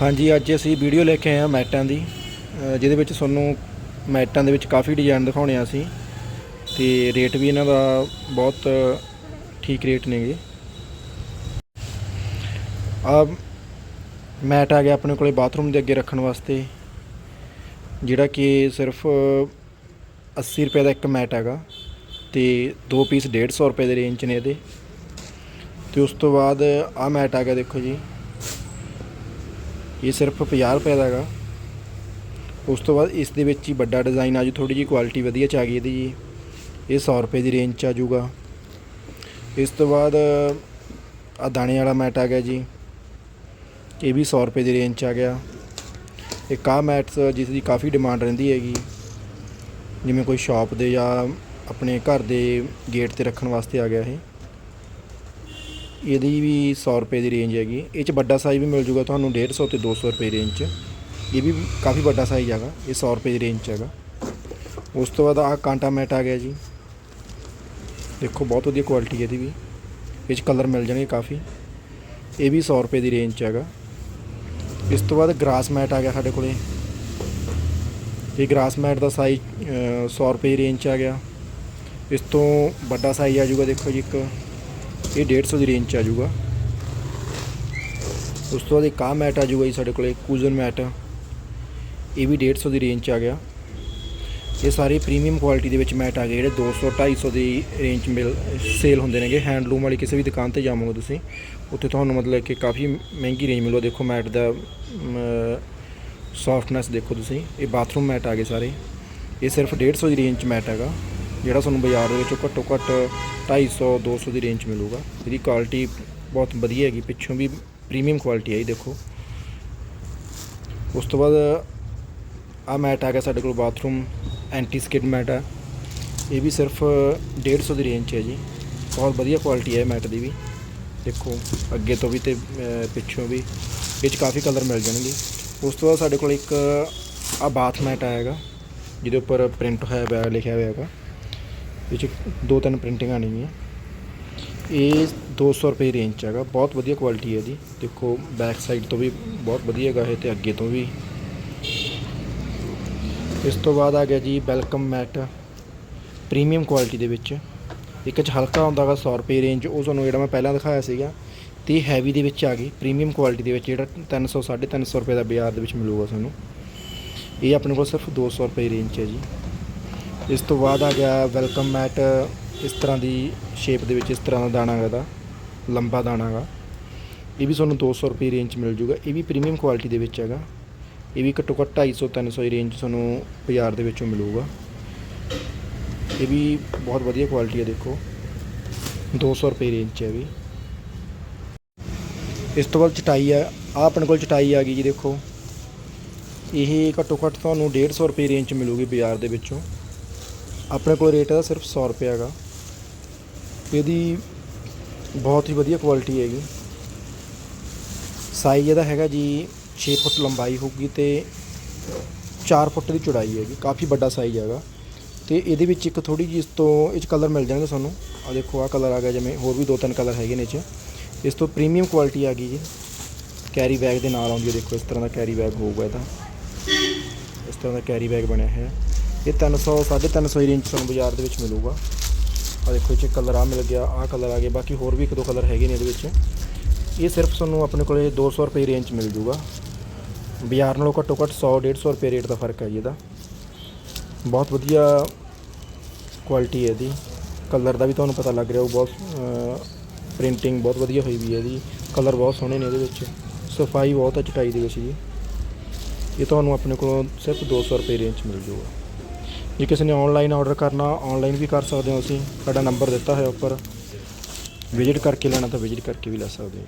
ਹਾਂਜੀ, ਅੱਜ ਅਸੀਂ ਵੀਡੀਓ ਲੈ ਕੇ ਆਏ ਹਾਂ ਮੈਟਾਂ ਦੀ। ਜਿਹਦੇ ਵਿੱਚ ਤੁਹਾਨੂੰ ਮੈਟਾਂ ਦੇ ਵਿੱਚ ਕਾਫੀ ਡਿਜ਼ਾਈਨ ਦਿਖਾਉਣੇ ਆ ਅਸੀਂ। ਤੇ ਰੇਟ ਵੀ ਇਹਨਾਂ ਦਾ ਬਹੁਤ ਠੀਕ ਰੇਟ ਨੇਗੇ। ਆ ਮੈਟ ਆ ਗਿਆ ਆਪਣੇ ਕੋਲੇ ਬਾਥਰੂਮ ਦੇ ਅੱਗੇ ਰੱਖਣ ਵਾਸਤੇ। ਜਿਹੜਾ ਕਿ ਸਿਰਫ 80 ਰੁਪਏ ਦਾ ਇੱਕ ਮੈਟ ਹੈਗਾ ਤੇ ਦੋ ਪੀਸ 150 ਰੁਪਏ ਦੇ ਰੇਂਜ 'ਚ ਨੇ ਇਹਦੇ। ਤੇ ਉਸ ਤੋਂ ਬਾਅਦ ਆ ਮੈਟ ਆ ਗਿਆ ਦੇਖੋ ਜੀ। ਇਹ ਸਿਰਫ 50 ਰੁਪਏ ਦਾ ਹੈਗਾ। ਉਸ ਤੋਂ ਬਾਅਦ ਇਸ ਦੇ ਵਿੱਚ ਹੀ ਵੱਡਾ ਡਿਜ਼ਾਈਨ ਆ ਜੂ ਥੋੜੀ ਜੀ ਕੁਆਲਿਟੀ ਵਧੀਆ ਚ ਆ ਗਈ ਇਹਦੀ ਜੀ। ਇਹ 100 ਰੁਪਏ ਦੀ ਰੇਂਜ ਚ ਆ ਜੂਗਾ ਇਸ ਤੋਂ ਬਾਅਦ ਆ ਦਾਣੇ ਵਾਲਾ ਮੈਟ ਆ ਗਿਆ ਜੀ। ਇਹ ਵੀ 100 ਰੁਪਏ ਦੀ ਰੇਂਜ ਚ ਆ ਗਿਆ। ਇਹ ਆ ਮੈਟਸ ਜਿਸ ਦੀ ਕਾਫੀ ਡਿਮਾਂਡ ਰਹਿੰਦੀ ਹੈਗੀ। ਜਿਵੇਂ ਕੋਈ ਸ਼ਾਪ ਦੇ ਜਾਂ ਆਪਣੇ ਘਰ ਦੇ ਗੇਟ ਤੇ ਰੱਖਣ ਵਾਸਤੇ ਆ ਗਿਆ ਇਹ। ਇਹਦੀ ਵੀ 100 ਰੁਪਏ ਦੀ ਰੇਂਜ ਹੈਗੀ। ਇਹ ਚ ਵੱਡਾ ਸਾਈਜ਼ ਵੀ ਮਿਲ ਜੂਗਾ ਤੁਹਾਨੂੰ 150 ਤੇ 200 ਰੁਪਏ ਰੇਂਜ ਚ। ਇਹ ਵੀ ਕਾਫੀ ਵੱਡਾ ਸਾਈਜ਼ ਹੈਗਾ, ਇਹ 100 ਰੁਪਏ ਦੀ ਰੇਂਜ ਚ ਹੈਗਾ। ਉਸ ਤੋਂ ਬਾਅਦ ਆਹ ਕਾਂਟਾ ਮੈਟ ਆ ਗਿਆ ਜੀ। ਦੇਖੋ, ਬਹੁਤ ਵਧੀਆ ਕੁਆਲਿਟੀ ਇਹਦੀ ਵੀ। ਇਹ ਚ ਕਲਰ ਮਿਲ ਜਾਣਗੇ ਕਾਫੀ। ਇਹ ਵੀ 100 ਰੁਪਏ ਦੀ ਰੇਂਜ ਚ ਹੈਗਾ। ਇਸ ਤੋਂ ਬਾਅਦ ਗ੍ਰਾਸ ਮੈਟ ਆ ਗਿਆ ਸਾਡੇ ਕੋਲੇ। ਇਹ ਗ੍ਰਾਸ ਮੈਟ ਦਾ ਸਾਈਜ਼ 100 ਰੁਪਏ ਦੀ ਰੇਂਜ ਚ ਆ ਗਿਆ। ਇਸ ਤੋਂ ਵੱਡਾ ਸਾਈਜ਼ ਆ ਜਾਊਗਾ, ਦੇਖੋ ਜੀ ਇੱਕ। ਇਹ 150 ਦੀ ਰੇਂਜ ਚ ਆ ਜਾਊਗਾ। ਉਸ ਤੋਂ ਬਾਅਦ ਇੱਕ ਆਹ ਮੈਟ ਆ ਜਾਊਗਾ ਜੀ ਸਾਡੇ ਕੋਲੇ, ਕੂਜ਼ਨ ਮੈਟ ਇਹ ਵੀ 150 ਦੀ ਰੇਂਜ ਚ ਆ ਗਿਆ। ਇਹ ਸਾਰੇ ਪ੍ਰੀਮੀਅਮ ਕੁਆਲਿਟੀ ਦੇ ਵਿੱਚ ਮੈਟ ਆ ਗਏ, ਜਿਹੜੇ 200 250 ਦੀ ਰੇਂਜ 'ਚ ਮਿਲ ਸੇਲ ਹੁੰਦੇ ਨੇਗੇ। ਹੈਂਡਲੂਮ ਵਾਲੀ ਕਿਸੇ ਵੀ ਦੁਕਾਨ ਤੇ ਜਾਵੋਗੇ ਤੁਸੀਂ, ਉੱਥੇ ਤੁਹਾਨੂੰ ਮਤਲਬ ਕਿ ਕਾਫੀ ਮਹਿੰਗੀ ਰੇਂਜ ਮਿਲੂ ਦੇਖੋ ਮੈਟ ਦਾ ਸੌਫਟਨੈਸ ਦੇਖੋ ਤੁਸੀਂ। ਇਹ ਬਾਥਰੂਮ ਮੈਟ ਆ ਗਏ ਸਾਰੇ। ਇਹ ਸਿਰਫ 150 ਦੀ ਰੇਂਜ 'ਚ ਮੈਟ ਹੈਗਾ। ਜਿਹੜਾ ਤੁਹਾਨੂੰ ਬਾਜ਼ਾਰ ਦੇ ਵਿੱਚੋਂ ਘੱਟੋ ਘੱਟ 250 200 ਦੀ ਰੇਂਜ 'ਚ ਮਿਲੂਗਾ। ਇਹਦੀ ਕੁਆਲਿਟੀ ਬਹੁਤ ਵਧੀਆ ਹੈਗੀ, ਪਿੱਛੋਂ ਵੀ ਪ੍ਰੀਮੀਅਮ ਕੁਆਲਿਟੀ ਹੈ ਇਹ ਦੇਖੋ। ਉਸ ਤੋਂ ਬਾਅਦ ਆ ਮੈਟ ਆ ਗਿਆ ਸਾਡੇ ਕੋਲ ਬਾਥਰੂਮ ਐਂਟੀ ਸਕਿਡ ਮੈਟ ਹੈ ਇਹ ਵੀ ਸਿਰਫ 150 ਦੀ ਰੇਂਜ 'ਚ ਹੈ ਜੀ। ਬਹੁਤ ਵਧੀਆ ਕੁਆਲਿਟੀ ਹੈ ਮੈਟ ਦੀ ਵੀ। ਦੇਖੋ, ਅੱਗੇ ਤੋਂ ਵੀ ਤੇ ਪਿੱਛੋਂ ਵੀ। ਵਿੱਚ ਕਾਫੀ ਕਲਰ ਮਿਲ ਜਾਣਗੇ। ਉਸ ਤੋਂ ਬਾਅਦ ਸਾਡੇ ਕੋਲ ਇੱਕ ਆ ਬਾਥ ਮੈਟ ਆਏਗਾ ਜਿਹਦੇ ਉੱਪਰ ਪ੍ਰਿੰਟ ਹੋਇਆ ਹੋਇਆ, ਲਿਖਿਆ ਹੋਇਆ ਹੈਗਾ। ਇਹ 'ਚ ਦੋ ਤਿੰਨ ਪ੍ਰਿੰਟਿੰਗਾਂ ਆਣਗੀਆਂ ਇਹ 200 ਰੁਪਏ ਰੇਂਜ 'ਚ ਹੈਗਾ। ਬਹੁਤ ਵਧੀਆ ਕੁਆਲਿਟੀ ਹੈ ਜੀ ਦੇਖੋ ਬੈਕ ਸਾਈਡ ਤੋਂ ਵੀ ਬਹੁਤ ਵਧੀਆ ਹੈਗਾ ਇਹ ਤੇ ਅੱਗੇ ਤੋਂ ਵੀ। ਇਸ ਤੋਂ ਬਾਅਦ ਆ ਗਿਆ ਜੀ ਵੈਲਕਮ ਮੈਟ ਪ੍ਰੀਮੀਅਮ ਕੁਆਲਿਟੀ ਦੇ ਵਿੱਚ। ਇੱਕ ਚ ਹਲਕਾ ਹੁੰਦਾ ਗਾ 100 ਰੁਪਏ ਰੇਂਜ। ਉਹ ਤੁਹਾਨੂੰ ਜਿਹੜਾ ਮੈਂ ਪਹਿਲਾਂ ਦਿਖਾਇਆ ਸੀਗਾ, ਤੇ ਹੈਵੀ ਦੇ ਵਿੱਚ ਆ ਗਈ। ਪ੍ਰੀਮੀਅਮ ਕੁਆਲਿਟੀ ਦੇ ਵਿੱਚ ਜਿਹੜਾ 300 350 ਰੁਪਏ ਦਾ ਬਾਜ਼ਾਰ ਦੇ ਵਿੱਚ ਮਿਲੂਗਾ ਤੁਹਾਨੂੰ। ਇਹ ਆਪਣੇ ਕੋਲ ਸਿਰਫ 200 ਰੁਪਏ ਰੇਂਜ 'ਚ ਹੈ ਜੀ। ਇਸ ਤੋਂ ਬਾਅਦ ਆ ਗਿਆ ਵੈਲਕਮ ਮੈਟ, ਇਸ ਤਰ੍ਹਾਂ ਦੀ ਸ਼ੇਪ ਦੇ ਵਿੱਚ ਇਸ ਤਰ੍ਹਾਂ ਦਾ ਦਾਣਾ ਹੈਗਾ ਇਹਦਾ, ਲੰਬਾ ਦਾਣਾ ਹੈਗਾ। ਇਹ ਵੀ ਤੁਹਾਨੂੰ 200 ਰੁਪਏ ਰੇਂਜ 'ਚ ਮਿਲ ਜੂਗਾ। ਇਹ ਵੀ ਪ੍ਰੀਮੀਅਮ ਕੁਆਲਿਟੀ ਦੇ ਵਿੱਚ ਹੈਗਾ। ਇਹ ਵੀ ਘੱਟੋ ਘੱਟ 250 300 ਦੀ ਰੇਂਜ 'ਚ ਤੁਹਾਨੂੰ ਬਾਜ਼ਾਰ ਦੇ ਵਿੱਚੋਂ ਮਿਲੂਗਾ। ਇਹ ਵੀ ਬਹੁਤ ਵਧੀਆ ਕੁਆਲਿਟੀ ਹੈ ਦੇਖੋ। 200 ਰੁਪਏ ਰੇਂਜ 'ਚ ਹੈ ਵੀ। ਇਸ ਤੋਂ ਬਾਅਦ ਚਟਾਈ ਆ ਆ ਆਪਣੇ ਕੋਲ ਚਟਾਈ ਆ ਗਈ ਜੀ ਦੇਖੋ। ਇਹ ਘੱਟੋ ਘੱਟ ਤੁਹਾਨੂੰ 150 ਰੁਪਏ ਰੇਂਜ 'ਚ ਮਿਲੂਗੀ ਬਾਜ਼ਾਰ ਦੇ ਵਿੱਚੋਂ। ਆਪਣੇ ਕੋਲ ਰੇਟ ਇਹਦਾ ਸਿਰਫ 100 ਰੁਪਏ ਹੈਗਾ। ਇਹਦੀ ਬਹੁਤ ਹੀ ਵਧੀਆ ਕੁਆਲਿਟੀ ਹੈਗੀ। ਸਾਈਜ਼ ਇਹਦਾ ਹੈਗਾ ਜੀ 6 ਫੁੱਟ ਲੰਬਾਈ ਹੋਊਗੀ ਤੇ 4 ਫੁੱਟ ਦੀ ਚੌੜਾਈ ਹੈਗੀ, ਕਾਫੀ ਵੱਡਾ ਸਾਈਜ਼ ਹੈਗਾ। ਤੇ ਇਹਦੇ ਵਿੱਚ ਇੱਕ ਥੋੜੀ ਜਿਹੀ ਇਸ ਤੋਂ ਇਹ 'ਚ ਕਲਰ ਮਿਲ ਜਾਣਗੇ ਤੁਹਾਨੂੰ। ਆ ਦੇਖੋ ਆ ਕਲਰ ਆ ਗਿਆ ਜਿਵੇਂ ਹੋਰ ਵੀ ਦੋ ਤਿੰਨ ਕਲਰ ਹੈਗੇ ਨੇ ਇਹ 'ਚ। ਇਸ ਤੋਂ ਪ੍ਰੀਮੀਅਮ ਕੁਆਲਿਟੀ ਆ ਗਈ ਜੀ। ਕੈਰੀ ਬੈਗ ਦੇ ਨਾਲ ਆਉਂਦੀ ਹੈ, ਦੇਖੋ ਇਸ ਤਰ੍ਹਾਂ ਦਾ ਕੈਰੀ ਬੈਗ ਹੋਊਗਾ ਇਹਦਾ। ਇਸ ਤਰ੍ਹਾਂ ਦਾ ਕੈਰੀ ਬੈਗ ਬਣਿਆ ਹੈ ਇਹ 300 350 ਦੀ ਰੇਂਜ 'ਚ ਤੁਹਾਨੂੰ ਬਾਜ਼ਾਰ ਦੇ ਵਿੱਚ ਮਿਲੂਗਾ। ਆ ਦੇਖੋ ਇਹ 'ਚ ਕਲਰ ਆ ਮਿਲ ਗਿਆ ਆ ਕਲਰ ਆ ਗਏ ਬਾਕੀ ਹੋਰ ਵੀ ਇੱਕ ਦੋ ਕਲਰ ਹੈਗੇ ਨੇ ਇਹਦੇ ਵਿੱਚ। ਇਹ ਸਿਰਫ ਤੁਹਾਨੂੰ ਆਪਣੇ ਕੋਲੇ 200 ਰੁਪਏ ਰੇਂਜ 'ਚ ਮਿਲ ਜੂਗਾ। ਬਾਜ਼ਾਰ ਨਾਲੋਂ ਘੱਟੋ ਘੱਟ 100 150 ਰੁਪਏ ਰੇਟ ਦਾ ਫ਼ਰਕ ਹੈ ਜੀ ਇਹਦਾ। ਬਹੁਤ ਵਧੀਆ ਕੁਆਲਿਟੀ ਹੈ ਇਹਦੀ। ਕਲਰ ਦਾ ਵੀ ਤੁਹਾਨੂੰ ਪਤਾ ਲੱਗ ਰਿਹਾ, ਉਹ ਬਹੁਤ ਪ੍ਰਿੰਟਿੰਗ ਬਹੁਤ ਵਧੀਆ ਹੋਈ ਵੀ ਹੈ ਇਹਦੀ। ਕਲਰ ਬਹੁਤ ਸੋਹਣੇ ਨੇ ਇਹਦੇ ਵਿੱਚ। ਸਫ਼ਾਈ ਬਹੁਤ ਹੈ ਚਟਾਈ ਦੇ ਵਿੱਚ ਜੀ। ਇਹ ਤੁਹਾਨੂੰ ਆਪਣੇ ਕੋਲੋਂ ਸਿਰਫ 200 ਰੁਪਏ ਰੇਂਜ 'ਚ ਮਿਲ ਜੂਗਾ। ਜੇ ਕਿਸੇ ਨੇ ਆਨਲਾਈਨ ਆਰਡਰ ਕਰਨਾ ਆਨਲਾਈਨ ਵੀ ਕਰ ਸਕਦੇ ਹੋ ਅਸੀਂ। ਸਾਡਾ ਨੰਬਰ ਦਿੱਤਾ ਹੋਇਆ ਉੱਪਰ। ਵਿਜ਼ਿਟ ਕਰਕੇ ਲੈਣਾ ਤਾਂ ਵਿਜ਼ਿਟ ਕਰਕੇ ਵੀ ਲੈ ਸਕਦੇ ਹੋ।